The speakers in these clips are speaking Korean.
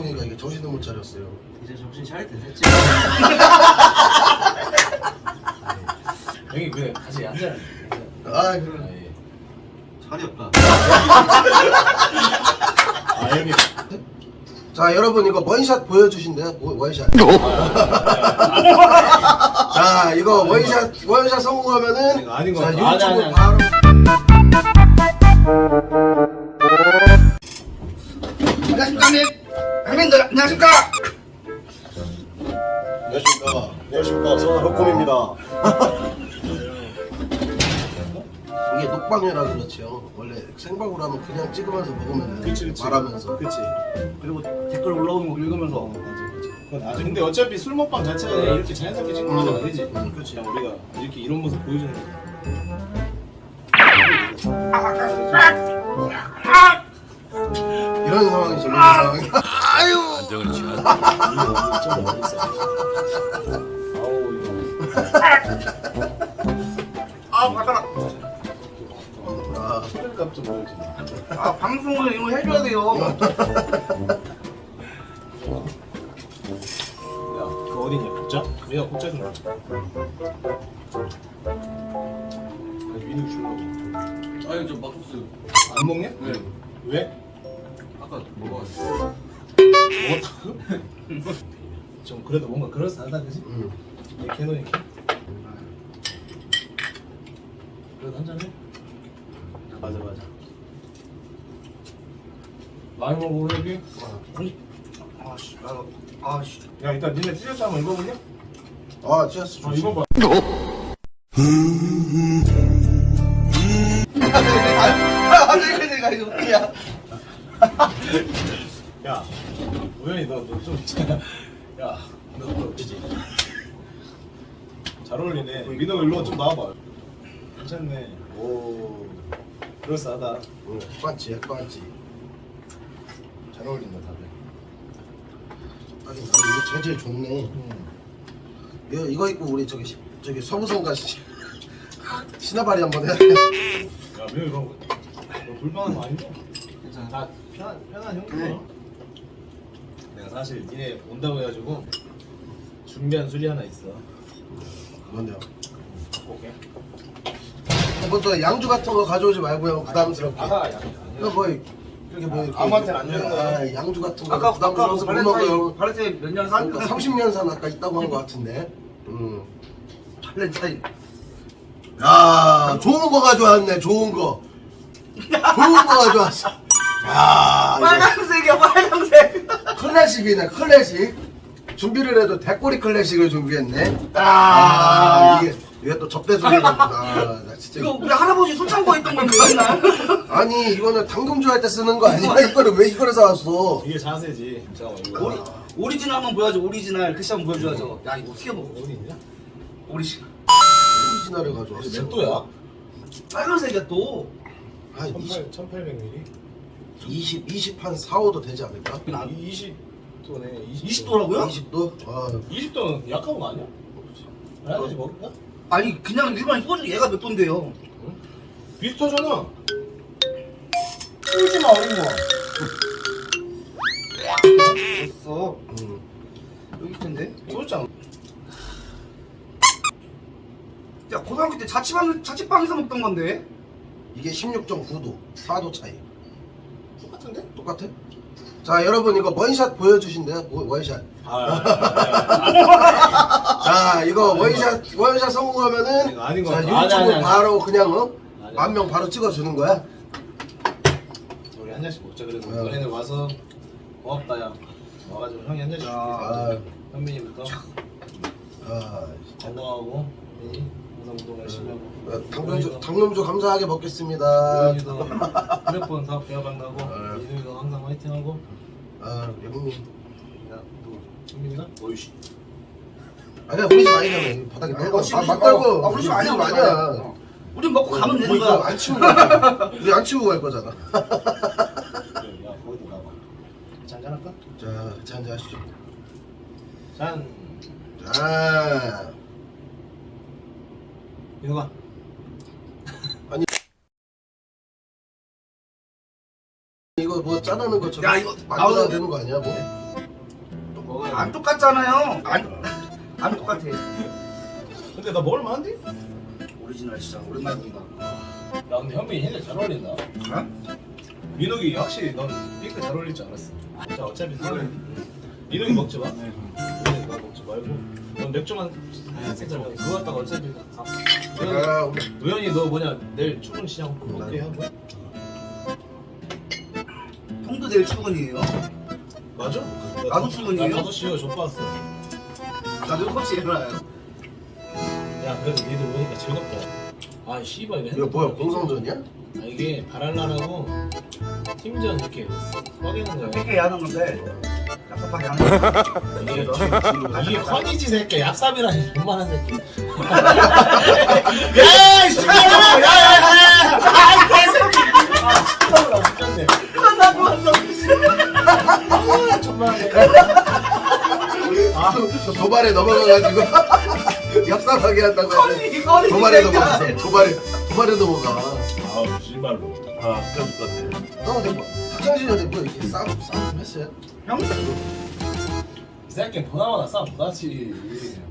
보니까 이게 정신을 못 차렸어요. 이제 정신 차릴 때 됐지. 형이 그래 같이 한잔 아, 그래. 예. 차리 없다. 아 여기 자, 여러분 이거 원샷 보여주신대요. 뭐, 원샷. 자, 이거 원샷 원샷 성공하면은 아닌 것 자, 같아. 유튜브 아니, 아니, 바로. 안녕하십니까 형님들 안녕하십니까 안녕하십니까. 안녕하십니까. 저는 로콤입니다. 이게 녹방이라 그렇지요. 원래 생방으로 하면 그냥 찍으면서 먹으면 그치 그치 말하면서. 그치 그리고 댓글 올라오는 거 읽으면서 맞아 맞아 그건 아주 근데 어차피 술 먹방 자체가 이렇게 자연스럽게 찍는 건 아니지 음. 그렇지 그냥 우리가 이렇게 이런 모습 보여주는 거지 이런 상황이 지금 상황이. 아우 이거 아 맞잖아 아, 소리값 좀 보여주지 아 방송을 이거 해줘야 돼요 야, 그 어디냐? 국자? 내가 국자 좀 줘. 좀 그래도 뭔가 그럴싸하다, 그지? 음. 내 캐논이 캐. 그래도 한잔 해? 맞아, 맞아. 많이 먹어, 여기? 아씨 아씨 야, 일단 니네 티셔츠 한번 입어보냐? 아, 어, 좋지. 입어봐. 아 내가 이거 야 야, 우연히 너, 너좀 있잖아. 야, 너, 너, 그지? 잘 어울리네. 민호 일로 좀 나와봐. 괜찮네. 오, 그럴싸하다. 응, 꽈지, 꽈지. 잘 어울린다, 다들. 아니, 나 이거 재질 좋네. 음. 이거, 이거 입고 우리 저기 시- 저기 서부성 가시 신화발이 한번 해야 돼. 야, 민호 이거 너 불편한 거 아니죠? 괜찮아. 나 편한, 편한 형이야. 내가 사실 니네 온다고 해가지고 준비한 술이 하나 있어. 뭔데요? 갖고 올게. 뭐또 양주 같은 거 가져오지 말고요. 부담스럽게. 아가 야. 이거 뭐 이렇게 뭐 이렇게 아무한테는 안 되는 거야. 아, 양주 같은 거 아까 아까 부담스러워서 뭐못 먹어요. 발렌타인 발렌타인 몇년 산? 그러니까 30년 산 아까 있다고 한 거 같은데. 음. 발렌타인 야, 좋은 거 가져왔네. 좋은 거. 좋은 거 가져왔어. 야, 이거 빨간색이야 빨간색 클래식이네. 클래식. 준비를 해도 대꼬리 클래식을 준비했네. 아 아, 이게 이게 또 접대 중이구나. 아, 나 진짜. 이거 우리 할아버지 손창고에 있던 건데 맨날 아니 이거는 당금주 할때 쓰는 거 아니야? 이거를 왜 이거를 사왔어? 이게 자세지. 잠깐만 이거. 오리, 오리지널 한번 보여줘 오리지널 글씨 한번 보여줘야죠 야 이거 어떻게 먹어 어디 있냐? 오리지 오리지널을 가져왔어. 몇 도야? 빨간색이야 또한 20, 1800ml? 20, 20, 한 4, 5도 되지 않을까? 20도네. 20도라고요? 20도? 아, 20도는 약한 거 아니야? 하나씩 먹을까? 아니 그냥 일반 소주 얘가 몇 도인데요 비슷하잖아. 끌지 마, 어린 거. 됐어 음. 여기 텐데 소주잔. 야 고등학교 때 자취방 자취방에서 먹던 건데 이게 16.9도, 4도 차이. 똑같은데? 똑같아? 자, 여러분 이거 원샷 보여주신대요? 뭐, 원샷. 아, 자, 이거 원샷, 원샷 성공하면은 이거 아닌 것 자, 같아. 유튜브 아니. 바로 그냥 어? 아니, 만명 바로 찍어주는 거야? 우리 한 잔씩 먹자. 그래도 어. 너네들 와서 고맙다, 야. 와가지고 형이 한 잔씩 줄게. 아, 현민이부터 아, 건강하고, 민이 항상 운동 열심히 하고. 어, 당금주, 당금주 감사하게 먹겠습니다. 휴대폰 사업 나고, 어. 민우이도 항상 화이팅하고. 아, 영님. 야, 또 현민이가? 어이씨. 아니야, 우리 집 아니잖아. 바닥에 아니. 우리 집- 아, 맞다고. 어, 아, 우리 집 아니야, 우리. 아니야. 우린 먹고 가면 뭐 되는 거야 안 치우고 갈 거야. 우리 안 치우고 갈 거잖아. 그래, 야, 거기도 가봐. 잔잔 할까? 자, 같이 한잔 하시죠. 짠. 자, 민호가. 이거 뭐 짜라는 것처럼 야, 이거 만들어야 나오는- 되는 거 아니야, 뭐? 먹어야 안 똑같잖아요. 안, 안 똑같아. 근데 나 먹을 만한데? 오리지널 진짜 오랜만에 본다. 야 근데 현빈이 진짜 잘 어울린다 어? 민욱이 확실히 넌 핑크 잘 어울릴 줄 알았어 자 어차피 너는 민욱이 먹지 마 민욱이 너 먹지 말고 넌 맥주만 생각해 그거 갖다가 어차피 다 우연히, 아, 우리 우연히 너 뭐냐 내일 출근 시장 그렇게 하고 형도 내일 출근이에요. 맞아? 나도 출근이에요? 나도 시간 좀 봤어 나도 7시에 일어나요. 야 그래도 니들 오니까 즐겁다 아 씨발 이거 이거 뭐야 공성전이야? 아, 이게 바랄라라고 팀전 이렇게 뻐기는 거야 뺏게 하는 건데 하는 거. 이게 이게 컨이지 새끼 얍삽이라니. 존만한 새끼. 야 씨발. 야야야 아 개새끼. 아 웃겼네. 아 존만한 새끼 아, 저 도발에 넘어가가지고. 얍삽하게 한다고 꺼니, 도발에 진짜. 넘어가 도발에 도발에 넘어가. 아우 씨발로 아 그럴 것 같아 형 근데 뭐 학창 시절에 뭐 이렇게 싸움 싸움 좀 했어요? 형? 이 새끼 보나마나 싸움 못하지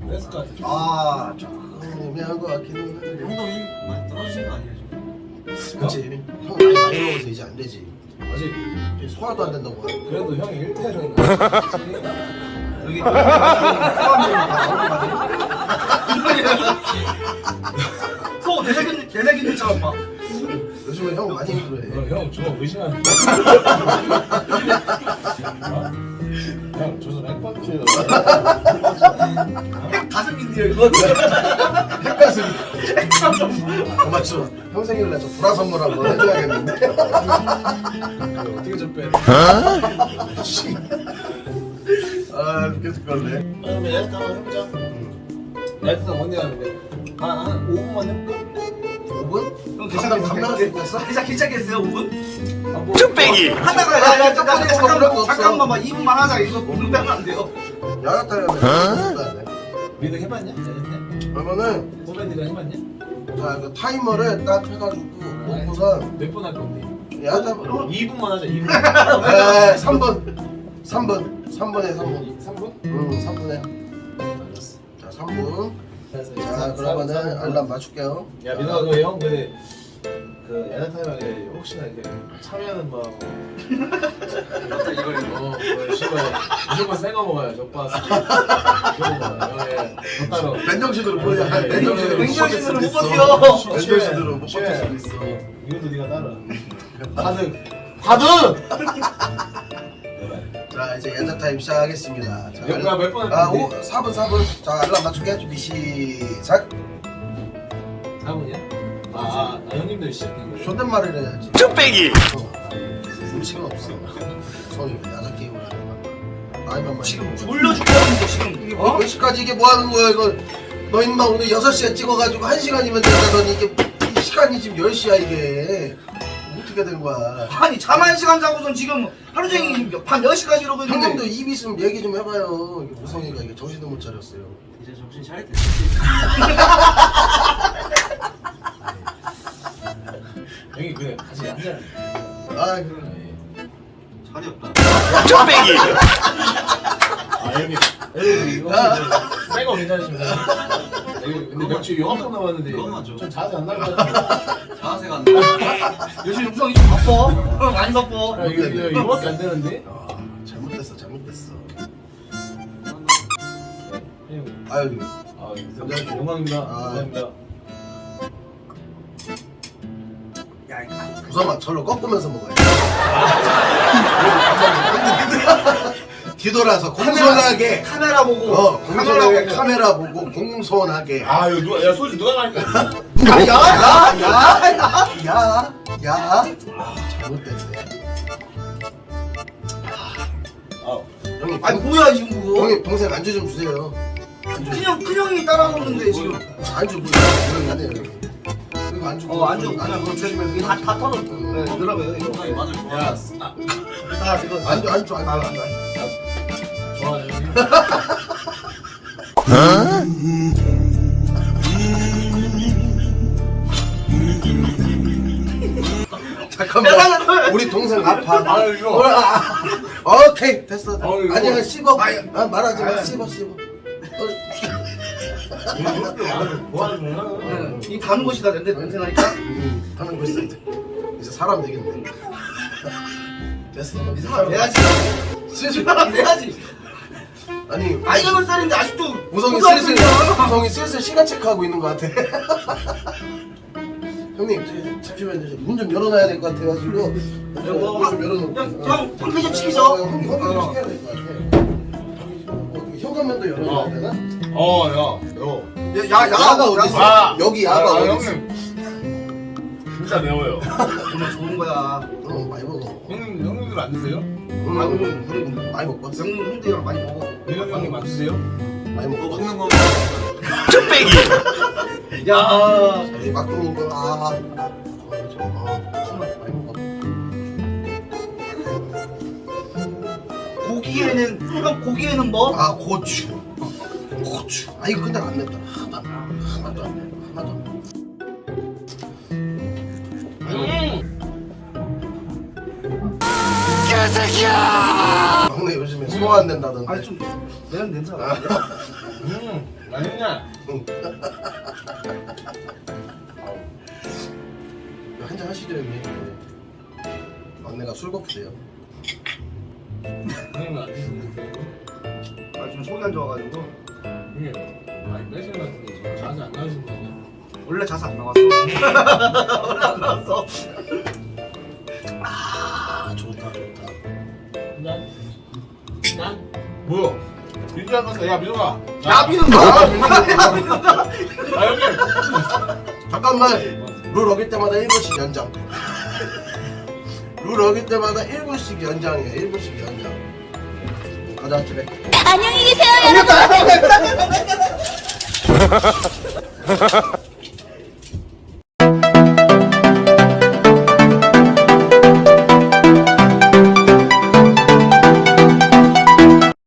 그랬을 것 같아 아, 저, 어, 애매한 것 같기는 한데 형도 힘 많이 떨어지신 거 아니에요 지금? 그렇지 형 나이 많이 먹어서 이제 안 되지 아직 이제 소화도 안 된다고 하는. 그래도 형이 1패는 여기 포함되는 소 내새끼 내새끼들처럼 막. 요즘에 형 많이 힘들어해 형 저거 의심하는 형 조선 핵펀치 가슴인데요 이거. 핵가슴. 고맙죠 형 생일날 저 불화 선물 한번 해줘야겠는데. 어떻게 좀 빼? 아 계속 걸래 그러면 야이트 한번 해보자. 야이트 언제 하는데? 한, 한 5분만 해볼까? 5분? 형 감당 감당할 수 있겠어? 시작 시작했어요 5분? 아, 뭐, 하다가 야 야 잠깐 깜빡이 먹으면 잠깐 없어. 잠깐만만 2분만 하자 이거 공부하면 안 돼요. 야자타면 민우 해봤냐? 야이트? 그러면은 호벤이가 해봤냐? 자 이거 타이머를 딱 해가지고 놓고선 몇분 할 건데? 야자 2분만 하자 2분 에 3분 3분 3분에 3분 3분? 응 3분에 알았어 자 3분 그래서 자 그러면은 알람 맞출게요 야 민호가 그형 근데 그 야자 타임에 혹시나 이렇게 참여하는 마음 갑자기 이걸 어 그래, 씨발 무조건 새거 먹어요 족밥 그거 먹어요 예 젓가락 맨정신으로 보여 맨정신으로 맨정신으로 못 버텨. 맨정신으로 못 쉐. 버틸 수도 있어 이것도 네가 따라 바둑 바둑 자 이제 야자 타임 시작하겠습니다 자, 몇- 몇 번? 아 5, 4분 4분 자 알람 맞출게 준비 시작 4분이야? 아, 아, 아 형님들 시작한 거예요? 존댓말을 해야지 쭈빼기 음식은 없어 성이 왜 야자 게임을 하는 거야 나이만 지금 죽겠는데 지금. 이게 어? 뭐, 몇 시까지 이게 뭐 하는 거야 이거 너 임마 오늘 6시에 찍어가지고 1시간이면 된다더니 이게 이 시간이 지금 10시야 이게 어떻게 된 거야? 아니 잠 한 시간 자고선 지금 하루 종일 밤 10시까지 이러고 있는데. 형님도 입 있으면 얘기 좀 해봐요. 이게 무성이가 이게 정신을 못 차렸어요. 이제 정신 차릴 때 됐지 형이 그냥 같이 한잔 아 그래 차리 없다 아 형님 형님 이 거 새거 괜찮으십니까? 근데 맥주 요만큼 남았는데 그건 맞죠. 좀 자세 안 나올 것 같아 자세가 안 돼. 요즘 육성이 좀 바빠. 어, 많이 바빠. 아, 이거 이거 이거밖에 안 되는데? 아 잘못됐어 잘못됐어 형님 아유 아 감사합니다 영광입니다 아. 감사합니다 야, 이거 부서만 절로 꺾으면서 먹어야 돼 뒤돌아서 공손하게 카메라 보고 어 공손하게 보고. 카메라 보고 공손하게 아 이거 누가 야 소주 누가 갈까? 야야야야야야 잘못됐네 아 형님 아니 뭐야 지금 그거? 형님 동생 안주 좀 주세요 안주 큰형 큰형이 따라 먹는데 지금. 안주 뭐야 모르겠네 이거 안주 어 안주 안주 그냥 그거 주시면 이거 다다 털어. 네, 들어가요 이거. 형이 마늘 야. 아, 아 이거 안주 안주 안주 아, 안 돼. 잠깐만 우리 동생 아파. 아, 이거. 어, 아, 아. 오케이 됐어. 어, 이거. 아니야 씹어. 아이. 아, 말하지 마. 아이. 씹어 씹어. 어. 이 가는 곳이다 냄새 냄새 나니까. 음, 거 있어 이제. 이제 사람 되겠네. 됐어. 이 사람. 슬슬. 사람 내야지. 아니 아 이거 몇 살인데 아직도 무성이 슬슬 무성이 슬슬 시간 체크하고 있는 것 같아. 형님 저, 잠시만요. 문 좀 열어놔야 될 것 같아가지고. 뭐, 문좀 열어놓고. 형, 형, 형님 좀 시키죠. 어, 형, 형님 좀 시켜야 될 것 같아. 어, 현관문도 열어놔야 어. 되나? 어, 야, 요. 야, 야, 야가 어디 있어? 아. 여기 야가 아, 어디 있어? 형님. 진짜 매워요. 정말 좋은 거야. 어, 많이 먹어. 형님, 형님들 안 드세요? 응, 아이고, 우리 많이 먹고. 명문 형들이랑 많이 먹어. 민영 형님 안 드세요? 많이 먹고 왔어. 먹는 거 야, 우리 막둥이 거 아. 어, 저, 아, 정말 많이 먹어. 고기에는 형 고기에는 뭐? 아 고추. 고추. 아 이거 근데 안 맵다. 막내 요즘에 소화 안 된다던데. 아니 좀 내는 냄새가 나. 음, 맛있냐? 한잔 하시죠 형님. 막내가 술 고프대요. 형님 안 드시는데 이거? 아, 좀 속이 안 좋아가지고 형님, 많이 빼신 것 같은데 지금 자주 안 나오신 거 아니야? 원래 자세 안 나왔어. 원래 안 나왔어. 아 좋다 건데, 야, 민호가. 야비는 아, 거. 아, 형님. 잠깐만. 룰 어길 때마다 1분씩 연장. 룰 어길 때마다 1분씩 연장이에요. 1분씩 연장. 가자 집에. 안녕히 계세요, 여러분.